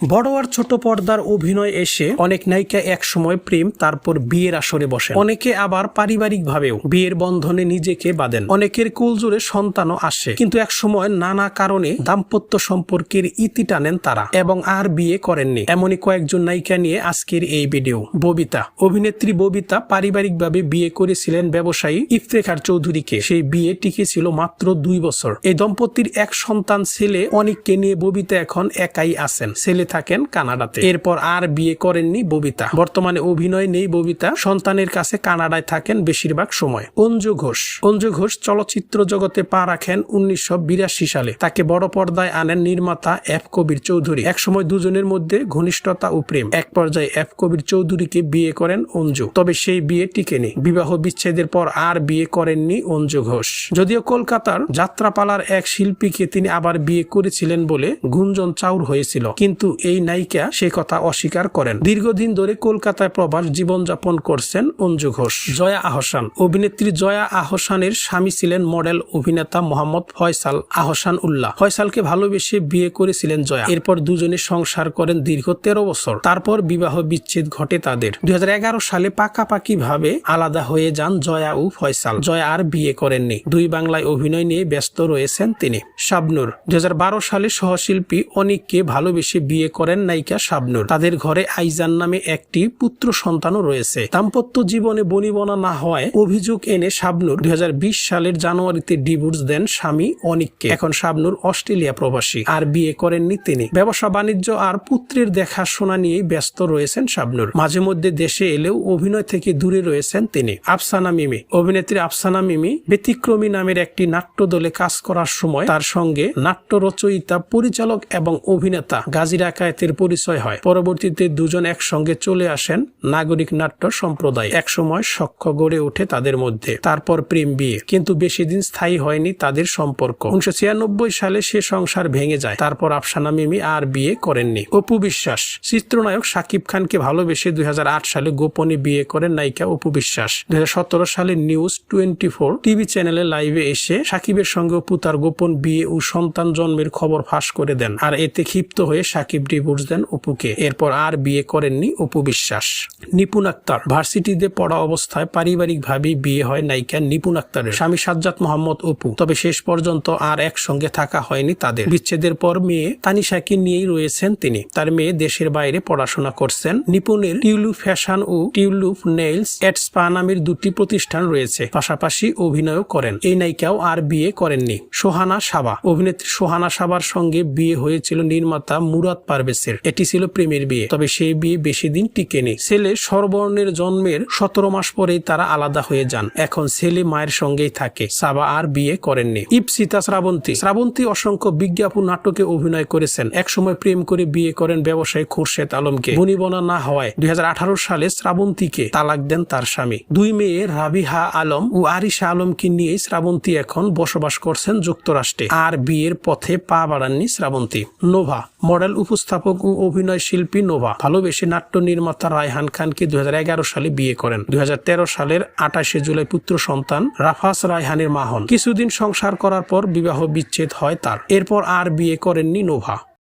বড় আর ছোট পর্দার অভিনয় এসে অনেক নায়িকা এক সময় প্রেম, তারপর বিয়ের আসরে বসে অনেকে আবার পারিবারিক ভাবেও বিয়ের বন্ধনে নিজেকে বাঁধেন। অনেকের কুল জুড়ে সন্তানও আসে, কিন্তু এক সময় নানা কারণে দাম্পত্য সম্পর্কের ইতি টানেন তারা এবং আর বিয়ে করেননি। এমনই কয়েকজন নায়িকা নিয়ে আজকের এই ভিডিও। ববিতা। অভিনেত্রী ববিতা পারিবারিকভাবে বিয়ে করেছিলেন ব্যবসায়ী ইফতেখার চৌধুরীকে। সেই বিয়ে টিকেছিল মাত্র দুই বছর। এই দম্পতির এক সন্তান ছেলে অনেককে নিয়ে ববিতা এখন একাই আছেন। ছেলে থাকেন কানাডাতে। এরপর আর বিয়ে করেননি ববিতা। বর্তমানে অভিনয় নেই ববিতা। সন্তানের কাছে কানাডায় থাকেন বেশিরভাগ সময়। অঞ্জু ঘোষ। অঞ্জু ঘোষ চলচ্চিত্র জগতে পা রাখেন উনিশশো সালে। তাকে বড় পর্দায় আনেন নির্মাতা এফ কবির চৌধুরী। একসময় দুজনের মধ্যে ঘনিষ্ঠতা ও প্রেম। এক পর্যায়ে এফ কবির চৌধুরীকে বিয়ে করেন অঞ্জু। তবে সেই বিয়ে টিকেনি। বিবাহ বিচ্ছেদের পর আর বিয়ে করেননি অঞ্জু ঘোষ। যদিও কলকাতার যাত্রাপালার এক শিল্পীকে তিনি আবার বিয়ে করেছিলেন বলে গুঞ্জন চাউর হয়েছিল। কিন্তু এই নায়িকা সে কথা অস্বীকার করেন। দীর্ঘদিন ধরে কলকাতায় প্রবাস জীবনযাপন করছেন অঞ্জু ঘোষ। জয়া আহসান। অভিনেত্রী জয়া আহসানের স্বামী ছিলেন মডেল অভিনেতা মোহাম্মদ ফয়সাল আহসান উল্লাহ ফয়সালকে ভালোবেসে বিয়ে করেছিলেন জয়া। এরপর দুজনে সংসার করেন দীর্ঘ তেরো বছর। তারপর বিবাহ বিচ্ছেদ ঘটে তাদের। দুই হাজার এগারো সালে পাকাপাকি ভাবে আলাদা হয়ে যান জয়া ও ফয়সাল। জয়া আর বিয়ে করেননি। দুই বাংলায় অভিনয় নিয়ে ব্যস্ত রয়েছেন তিনি। শাবনুর। দুই সালে সহশিল্পী অনিককে ভালোবেসে বিয়ে করেন নায়িকা শাবনুর। তাদের ঘরে আইজান নামে একটি পুত্র সন্তানও রয়েছে। দাম্পত্য জীবনে বনিবনা না হওয়ায় অভিযোগ এনে শাবনুর দুই সালের জানুয়ারিতে ডিভোর্স দেন স্বামী অনিককে। এখন শাবনুর অস্ট্রেলিয়া প্রবাসী, আর বিয়ে করেননি তিনি। ব্যবসা বাণিজ্য আর পুত্রের দেখাশোনা নিয়েই ব্যস্ত রয়েছেন শাবনুর। মাঝে মধ্যে দেশে এলেও অভিনয় থেকে দূরে রয়েছেন তিনি। আফসানা মিমি, অভিনেত্রী আফসানা মিমি, ব্যতিক্রমী নামের একটি নাট্য দলে কাজ করার সময় তার সঙ্গে নাট্য রচয়িতা পরিচালক এবং অভিনেতা গাজী রাকায়েতের পরিচয় হয়। পরবর্তীতে দুজন একসঙ্গে চলে আসেন নাগরিক নাট্য সম্প্রদায়। একসময় সখ্য গড়ে ওঠে তাদের মধ্যে। তারপর প্রেম বিয়ে। কিন্তু বেশি দিন স্থায়ী হয়নি তাদের সম্পর্ক। উনিশশো ছিয়ানব্বই সালে সে সংসার ভেঙে যায়। তারপর আফসানা মিমি আর বিয়ে করেননি। অপু বিশ্বাস। চিত্রনায়ক সাকিব খানকে ভালোবেসে দুই হাজার আট সালে গোপনে বিয়ে করেন নায়িকা অপু বিশ্বাস। দুই হাজার সতেরো সালে নিউজ টোয়েন্টি টিভি চ্যানেলে লাইভে এসে সাকিবের সঙ্গে অপু তার গোপন বিয়ে ও সন্তান জন্মের খবর ফাঁস করে দেন। আর এতে ক্ষিপ্ত হয়ে সাকিব ডিভোর্স দেন অপুকে। এরপর আর বিয়ে করেননি অপু বিশ্বাস। নিপুণ আক্তার। ভার্সিটিতে পড়া অবস্থায় পারিবারিক ভাবেই বিয়ে হয় নায়িকা নিপুণ আক্তারের। স্বামী সাজ্জাদ মোহাম্মদ অপু। তবে শেষ পর্যন্ত আর একসঙ্গে থাকা হয়নি তাদের। বিচ্ছেদের পর মেয়ে তানিশাকে নিয়েই রয়েছেন তিনি। তার মেয়ে দেশের বাইরে পড়াশোনা করছেন। নিপুণের টিউলু ফ্যাশন ও টিউলুপ নেইলস এট স্পা নামের দুটি প্রতিষ্ঠান রয়েছে। পাশাপাশি অভিনয়ও করেন। এই নায়িকাও আর বিয়ে করেননি। সোহানা সাবা। অভিনেত্রী সোহানা সাবার সঙ্গে বিয়ে হয়েছিল নির্মাতা মুরাদ পারভেসের এটি ছিল প্রেমের বিয়ে, তবে সেই বিয়ে বেশি দিন টিকেনি। ছেলে সর্বর্ণের জন্মের সতেরো মাস পরেই তারা আলাদা হয়ে যান। এখন ছেলে মায়ের সঙ্গেই থাকে। সাবা আর বিয়ে করেননি। ইপসিতা শ্রাবন্তী। শ্রাবন্তী অসংখ্য বিজ্ঞাপন নাটকে অভিনয় করেছেন। একসময় প্রেম করে বিয়ে করেন ব্যবসায়ী খুরশেদ আলমকে। বনিবনা না হওয়ায় দুই হাজার আঠারো সালে শ্রাবন্তীকে তালাক দেন তার স্বামী। দুই মেয়ে রাবিহা আলম ও আরিশা আলমকে নিয়ে শ্রাবন্তী এখন বসবাস করছেন যুক্তরাষ্ট্রে। আর বিয়ের পথে পা বাড়াননি শ্রাবন্তী। নোভা, মডেল উপস্থাপক ও অভিনয় শিল্পী নোভা ভালোবেসে নাট্য নির্মাতা রায়হান খানকে দুই হাজার এগারো সালে বিয়ে করেন। দুই হাজার তেরো সালের আঠাশে জুলাই পুত্র সন্তান রাফাস রায়হানের মা হন। কিছুদিন সংসার করার পর বিবাহ বিচ্ছেদ হয় তার। এরপর আর বিয়ে করেননি নোভা।